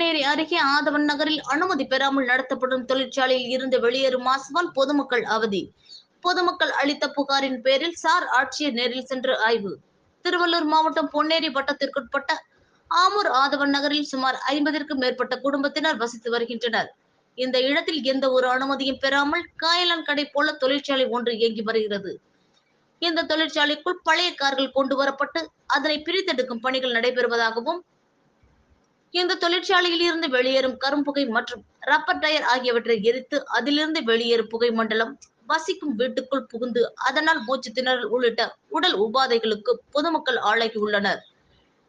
பொன்னேரி அருகே ஆதவன் நகரில் அனுமதி பெறாமல் நடத்தப்படும் தொழிற்சாலையில் இருந்து வெளியேறும் மாசுவால் பொதுமக்கள் அவதி. பொதுமக்கள் அளித்த புகாரின் பேரில் சார் ஆட்சியர் நேரில் சென்று ஆய்வு. திருவள்ளூர் மாவட்டம் பொன்னேரி வட்டத்திற்குட்பட்ட ஆமூர் ஆதவன் நகரில் சுமார் ஐம்பதிற்கும் மேற்பட்ட குடும்பத்தினர் வசித்து வருகின்றனர். இந்த இடத்தில் எந்த ஒரு அனுமதியும் பெறாமல் காயலான் கடை போல தொழிற்சாலை ஒன்று இயங்கி வருகிறது. இந்த தொழிற்சாலைக்குள் பழைய கார்கள் கொண்டு வரப்பட்டு அதனை பிரித்தெடுக்கும் பணிகள் நடைபெறுவதாகவும் இந்த தொழிற்சாலையில் இருந்து வெளியேறும் கரும்புகை மற்றும் ரப்பர் டயர் ஆகியவற்றை எரித்து அதிலிருந்து வெளியேறும் புகை மண்டலம் வசிக்கும் வீட்டுக்குள் புகுந்து அதனால் மூச்சு திணறல் உள்ளிட்ட உடல் உபாதைகளுக்கு பொதுமக்கள் ஆளாகியுள்ளனர்.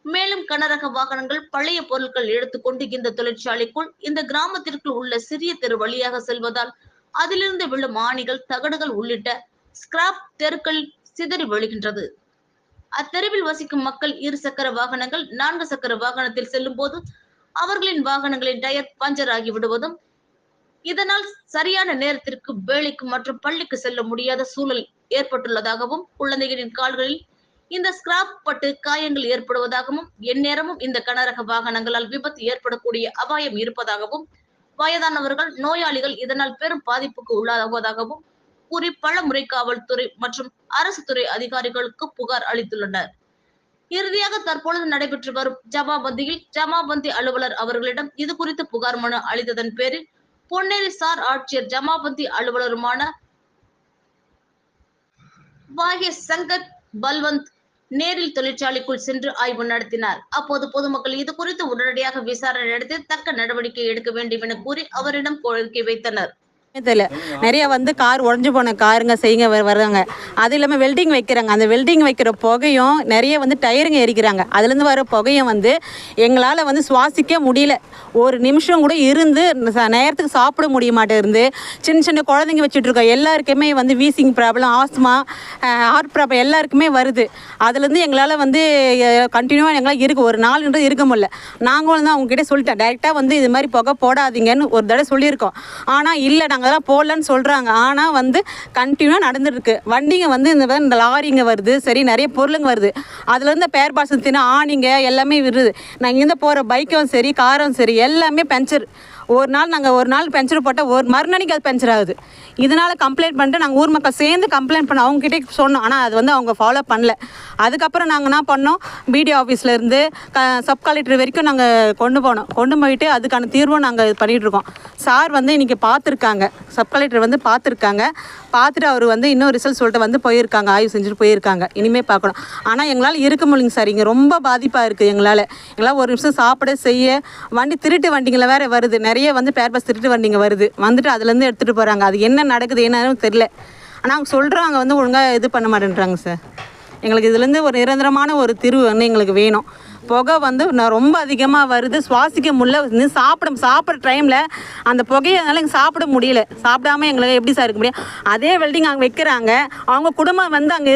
மேலும் கனரக வாகனங்கள் பழைய பொருட்கள் எடுத்துக்கொண்டு இந்த தொழிற்சாலைக்குள் இந்த கிராமத்திற்குள் உள்ள சிறிய தெரு வழியாக செல்வதால் அதிலிருந்து விழும் ஆணிகள் தகடுகள் உள்ளிட்ட ஸ்கிராப் தெருக்களில் சிதறி விழுகின்றது. அத்தெருவில் வசிக்கும் மக்கள் இரு சக்கர வாகனங்கள் நான்கு சக்கர வாகனத்தில் செல்லும் போது அவர்களின் வாகனங்களின் டயர் பஞ்சர் ஆகி விடுவதும் இதனால் சரியான நேரத்திற்கு வேலைக்கு மற்றும் பள்ளிக்கு செல்ல முடியாத சூழல் ஏற்பட்டுள்ளதாகவும் குழந்தைகளின் கால்களில் இந்த ஸ்கிராப் பட்டு காயங்கள் ஏற்படுவதாகவும் எந்நேரமும் இந்த கனரக வாகனங்களால் விபத்து ஏற்படக்கூடிய அபாயம் இருப்பதாகவும் வயதானவர்கள் நோயாளிகள் இதனால் பெரும் பாதிப்புக்கு உள்ளாகுவதாகவும் கூறி பல முறை காவல்துறை மற்றும் அரசு துறை அதிகாரிகளுக்கு புகார் அளித்துள்ளனர். இறுதியாக தற்பொழுது நடைபெற்று வரும் ஜமாபந்தியில் ஜமாபந்தி அலுவலர் அவர்களிடம் இது குறித்து புகார் மனு அளித்ததன் பேரில் பொன்னேரி சார் ஆட்சியர் ஜமாபந்தி அலுவலருமான வாகிய சங்கத் பல்வந்த் நேரில் தொழிற்சாலைக்குள் சென்று ஆய்வு நடத்தினார். அப்போது பொதுமக்கள் இது குறித்து உடனடியாக விசாரணை நடத்தி தக்க நடவடிக்கை எடுக்க வேண்டும் என கூறி அவரிடம் கோரிக்கை வைத்தனர். தெரியல. நிறைய வந்து கார் உடஞ்சு போன காருங்க செய்யுங்க வர்றாங்க அது இல்லாமல் வெல்டிங் வைக்கிறாங்க. அந்த வெல்டிங் வைக்கிற புகையும் நிறைய வந்து டயருங்க எரிக்கிறாங்க. அதுலேருந்து வர புகையும் வந்து எங்களால் வந்து சுவாசிக்க முடியல. ஒரு நிமிஷம் கூட இருந்து ச- நேரத்துக்கு சாப்பிட முடிய மாட்டேருந்து சின்ன சின்ன குழந்தைங்க வச்சுட்ருக்கோம் எல்லாருக்குமே வந்து wheezing problem asthma heart problem எல்லாருக்குமே வருது. அதுலேருந்து எங்களால் வந்து கண்டினியூவாக எங்களால் இருக்குது ஒரு நாள்ன்றது இருக்க முடியல. நாங்களும் தான் அவங்ககிட்ட சொல்லிட்டேன். டைரெக்டாக வந்து இது மாதிரி புகை போடாதீங்கன்னு ஒரு தடவை சொல்லியிருக்கோம். ஆனால் இல்லை நாங்கள் அதெல்லாம் போடலன்னு சொல்கிறாங்க ஆனால் வந்து கண்டினியூவாக நடந்துட்டுருக்கு. வண்டிங்க வந்து இந்த மாதிரி இந்த லாரிங்க வருது. சரி நிறைய பொருளுங்க வருது. அதுலேருந்து பேர் பாசத்தின ஆணிங்க எல்லாமே வருது. நாங்கள் இங்கே போகிற பைக்கும் சரி காரும் சரி எல்லாமே பஞ்சர் ஒரு நாள் நாங்கள் ஒரு நாள் பஞ்சர் போட்டால் ஒரு மறுநாளைக்கு அது பஞ்சர் ஆகுது. இதனால் கம்ப்ளைண்ட் பண்ணிட்டு நாங்கள் ஊர் மக்கள் சேர்ந்து கம்ப்ளைண்ட் பண்ண அவங்ககிட்டே சொன்னோம். ஆனால் அது வந்து அவங்க ஃபாலோ பண்ணல. அதுக்கப்புறம் நாங்கள் என்ன பண்ணோம்? பிடிஓ ஆஃபீஸ்லேருந்து க சப் கலெக்டர் வரைக்கும் நாங்கள் கொண்டு போனோம். கொண்டு போயிட்டு அதுக்கான தீர்வும் நாங்கள் இது சார் வந்து இன்றைக்கி பார்த்துருக்காங்க சப் கலெக்டர் வந்து பார்த்துருக்காங்க பார்த்துட்டு அவர் வந்து இன்னும் ரிசல்ட் சொல்லிட்டு வந்து போயிருக்காங்க. ஆய்வு செஞ்சுட்டு போயிருக்காங்க. இனிமேல் பார்க்கணும் ஆனால் எங்களால் இருக்க முடியுங்க சார். இங்கே ரொம்ப பாதிப்பாக இருக்குது எங்களால். எங்களால் ஒரு நிமிஷம் சாப்பிட செய்ய வண்டி திருட்டு வண்டிங்களை வேறு வருது. நிறைய வந்து பேர் பஸ் திருட்டு வண்டிங்க வருது. வந்துட்டு அதுலேருந்து எடுத்துகிட்டு போகிறாங்க அது என்ன நடக்குது என்னன்னு தெரில ஆனால் அவங்க சொல்கிறாங்க வந்து ஒழுங்காக இது பண்ண மாட்டேன்றாங்க சார். எங்களுக்கு இதுலேருந்து ஒரு நிரந்தரமான ஒரு தீர்வு வந்து எங்களுக்கு வேணும். புகை வந்து நான் ரொம்ப அதிகமாக வருது. சுவாசிக்க முடியல. சாப்பிட சாப்பிட்ற டைமில் அந்த புகையை அதனால் எங்கள் சாப்பிட முடியல. சாப்பிடாம எங்களுக்கு எப்படி சார் இருக்க முடியும்? அதே வெல்டிங் அங்கே வைக்கிறாங்க. அவங்க குடும்பம் வந்து அங்கே